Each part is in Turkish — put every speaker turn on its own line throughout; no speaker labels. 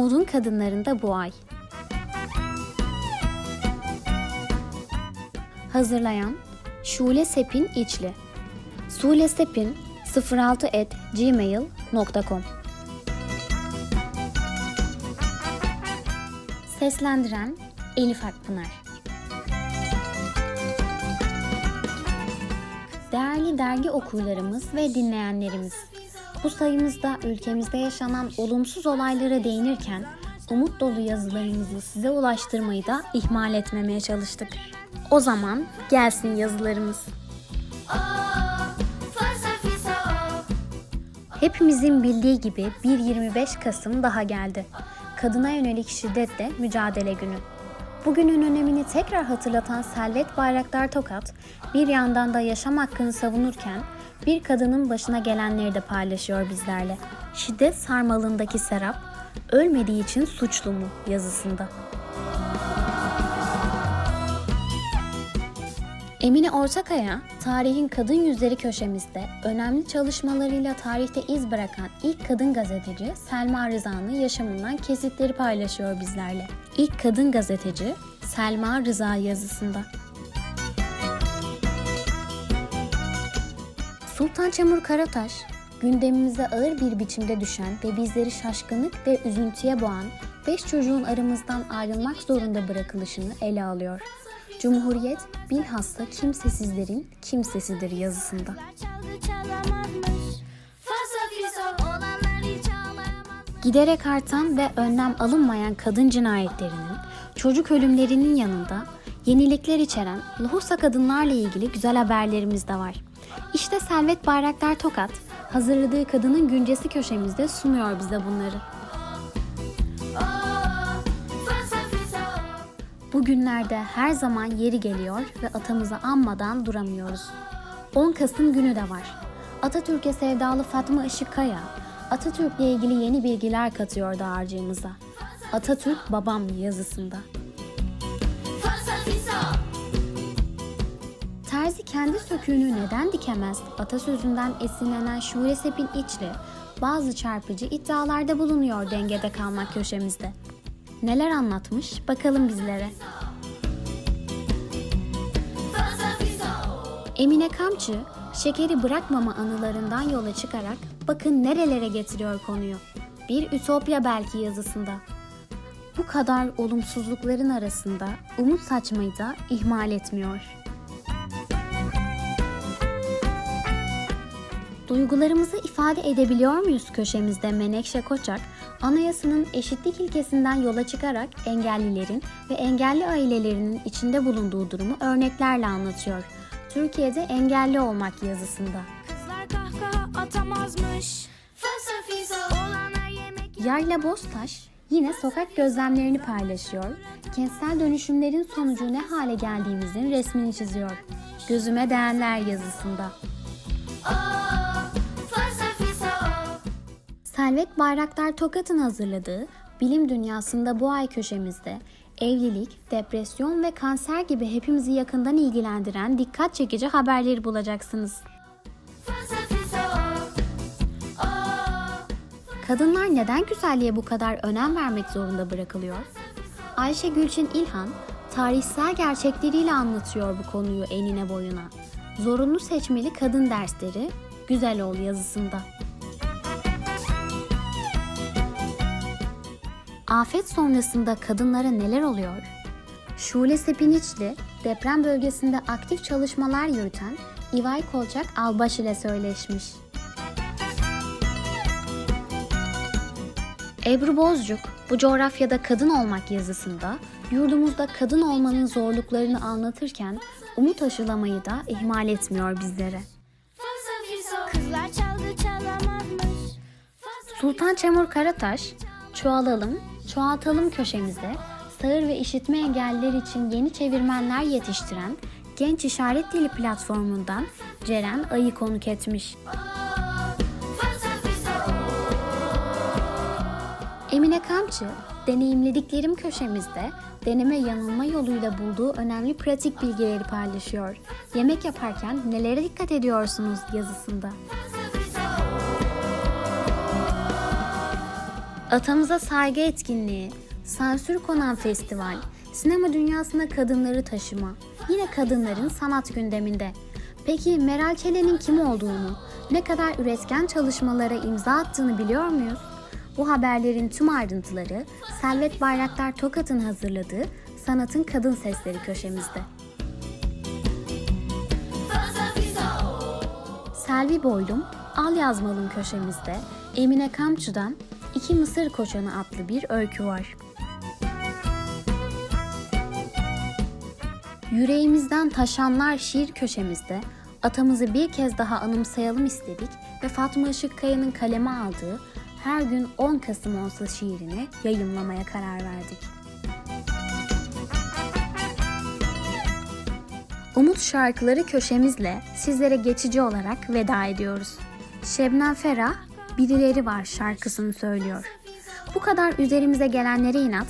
Umudun kadınlarında bu ay. Hazırlayan Şule Sepin İçli. Sule Sepin 06 et gmail.com Seslendiren Elif Akpınar. Değerli dergi okurlarımız ve dinleyenlerimiz, bu sayımızda ülkemizde yaşanan olumsuz olaylara değinirken umut dolu yazılarımızı size ulaştırmayı da ihmal etmemeye çalıştık. O zaman gelsin yazılarımız. Hepimizin bildiği gibi bir 25 Kasım daha geldi. Kadına yönelik şiddetle mücadele günü. Bugünün önemini tekrar hatırlatan Selvet Bayraktar Tokat, bir yandan da yaşam hakkını savunurken bir kadının başına gelenleri de paylaşıyor bizlerle. Şiddet sarmalındaki Serap, ölmediği için suçlu mu yazısında. Emine Ortakaya, Tarihin Kadın Yüzleri köşemizde önemli çalışmalarıyla tarihte iz bırakan ilk kadın gazeteci Selma Rıza'nın yaşamından kesitleri paylaşıyor bizlerle. İlk kadın gazeteci Selma Rıza yazısında. Sultan Çamur Karataş, gündemimize ağır bir biçimde düşen ve bizleri şaşkınlık ve üzüntüye boğan beş çocuğun aramızdan ayrılmak zorunda bırakılışını ele alıyor. Cumhuriyet bilhassa kimsesizlerin kimsesidir yazısında. Giderek artan ve önlem alınmayan kadın cinayetlerinin, çocuk ölümlerinin yanında yenilikler içeren lohusa kadınlarla ilgili güzel haberlerimiz de var. İşte Selvet Bayraktar Tokat, hazırladığı Kadının Güncesi köşemizde sunuyor bize bunları. Bugünlerde her zaman yeri geliyor ve atamızı anmadan duramıyoruz. 10 Kasım günü de var. Atatürk'e sevdalı Fatma Işık Kaya, Atatürk'le ilgili yeni bilgiler katıyor dağarcığımıza. Atatürk babam yazısında.
Fasa
kendi söküğünü neden dikemez atasözünden esinlenen Şule Sepin İçli bazı çarpıcı iddialarda bulunuyor dengede kalmak köşemizde. Neler anlatmış bakalım bizlere. Emine Kamçı, şekeri bırakmama anılarından yola çıkarak bakın nerelere getiriyor konuyu. Bir ütopya belki yazısında. Bu kadar olumsuzlukların arasında umut saçmayı da ihmal etmiyor. Duygularımızı ifade edebiliyor muyuz köşemizde Menekşe Koçak, anayasanın eşitlik ilkesinden yola çıkarak engellilerin ve engelli ailelerinin içinde bulunduğu durumu örneklerle anlatıyor. Türkiye'de engelli olmak yazısında.
Kızlar kahkaha atamazmış
Yayla Boztaş yine sokak gözlemlerini paylaşıyor, kentsel dönüşümlerin sonucu ne hale geldiğimizin resmini çiziyor. Gözüme değenler yazısında.
Fasa
Selvet Bayraktar Tokat'ın hazırladığı Bilim Dünyasında bu ay köşemizde evlilik, depresyon ve kanser gibi hepimizi yakından ilgilendiren dikkat çekici haberleri bulacaksınız. Kadınlar neden güzelliğe bu kadar önem vermek zorunda bırakılıyor? Ayşe Gülçin İlhan, tarihsel gerçekleriyle anlatıyor bu konuyu enine boyuna. Zorunlu seçmeli kadın dersleri, Güzel Ol yazısında. Afet sonrasında kadınlara neler oluyor? Şule Sepiniçli, deprem bölgesinde aktif çalışmalar yürüten İvay Kolçak Albaş ile söyleşmiş. Ebru Bozcuk, bu coğrafyada kadın olmak yazısında yurdumuzda kadın olmanın zorluklarını anlatırken umut aşılamayı da ihmal etmiyor bizlere. Sultan Çamur Karataş, Çoğalalım, Çoğaltalım köşemizde sağır ve işitme engelliler için yeni çevirmenler yetiştiren Genç İşaret Dili platformundan Ceren Ayı konuk etmiş. Emine Kamçı, deneyimlediklerim köşemizde deneme yanılma yoluyla bulduğu önemli pratik bilgileri paylaşıyor. Yemek yaparken nelere dikkat ediyorsunuz yazısında. Atamıza saygı etkinliği, sansür konan festival, sinema dünyasına kadınları taşıma, yine kadınların sanat gündeminde. Peki Meral Çelen'in kim olduğunu, ne kadar üretken çalışmalara imza attığını biliyor muyuz? Bu haberlerin tüm ayrıntıları Selvet Bayraktar Tokat'ın hazırladığı Sanatın Kadın Sesleri köşemizde. Selvi Boylum, Al Yazmalım köşemizde Emine Kamçı'dan İki Mısır Koçanı adlı bir öykü var. Yüreğimizden taşanlar şiir köşemizde atamızı bir kez daha anımsayalım istedik ve Fatma Işık Kaya'nın kaleme aldığı Her gün 10 Kasım olsa şiirini yayımlamaya karar verdik. Umut şarkıları köşemizle sizlere geçici olarak veda ediyoruz. Şebnem Ferah, Birileri Var şarkısını söylüyor. Bu kadar üzerimize gelenlere inat,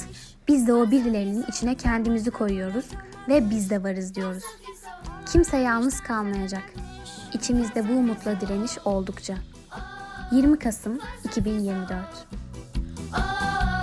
biz de o birilerinin içine kendimizi koyuyoruz ve biz de varız diyoruz. Kimse yalnız kalmayacak. İçimizde bu umutla direniş oldukça. 20 Kasım 2024
Oh,